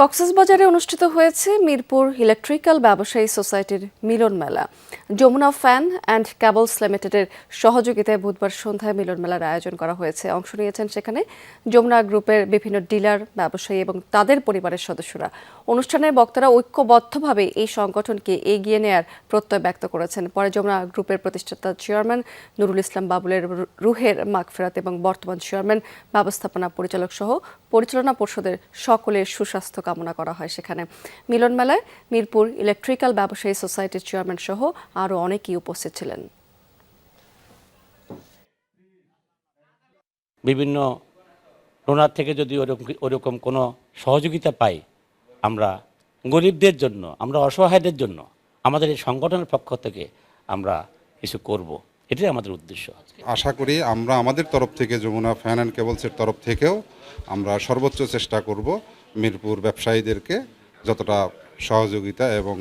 কক্সবাজারে অনুষ্ঠিত হয়েছে মিরপুর ইলেকট্রিক্যাল ব্যবসায়ী সোসাইটির মিলন মেলা। যমুনা ফ্যান অ্যান্ড ক্যাবলস লিমিটেডের সহযোগিতায় বুধবার সন্ধ্যায় মিলন মেলার আয়োজন করা হয়েছে। অংশ নিয়েছেন সেখানে যমুনা গ্রুপের বিভিন্ন ডিলার, ব্যবসায়ী এবং তাদের পরিবারের সদস্যরা। অনুষ্ঠানে বক্তারা ঐক্যবদ্ধভাবে এই সংগঠনকে এগিয়ে নেয়ার প্রত্যয় ব্যক্ত করেছেন। পরে যমুনা গ্রুপের প্রতিষ্ঠাতা চেয়ারম্যান নুরুল ইসলাম বাবুলের রুহের মাগফেরাত এবং বর্তমান চেয়ারম্যান, ব্যবস্থাপনা পরিচালক সহ পরিচালনা পর্ষদের সকলের সুস্বাস্থ্য কামনা করা হয় সেখানে। মিলন মেলায় মিরপুর ইলেকট্রিক্যাল ব্যবসায়ী সোসাইটির চেয়ারম্যান সহ আরও অনেকেই উপস্থিত ছিলেন। বিভিন্ন ডোনার থেকে যদি ওরকম ওরকম কোনো সহযোগিতা পাই আমরা গরিবদের জন্য আমরা অসহায়দের জন্য আমাদের এই সংগঠনের পক্ষ থেকে আমরা কিছু করব। এটাই আমাদের উদ্দেশ্য। আশা করি আমরা আমাদের তরফ থেকে যমুনা ফ্যান অ্যান্ড কেবলসের তরফ থেকেও আমরা সর্বোচ্চ চেষ্টা করব মিরপুর ব্যবসায়ীদেরকে যতটা সহযোগিতা এবং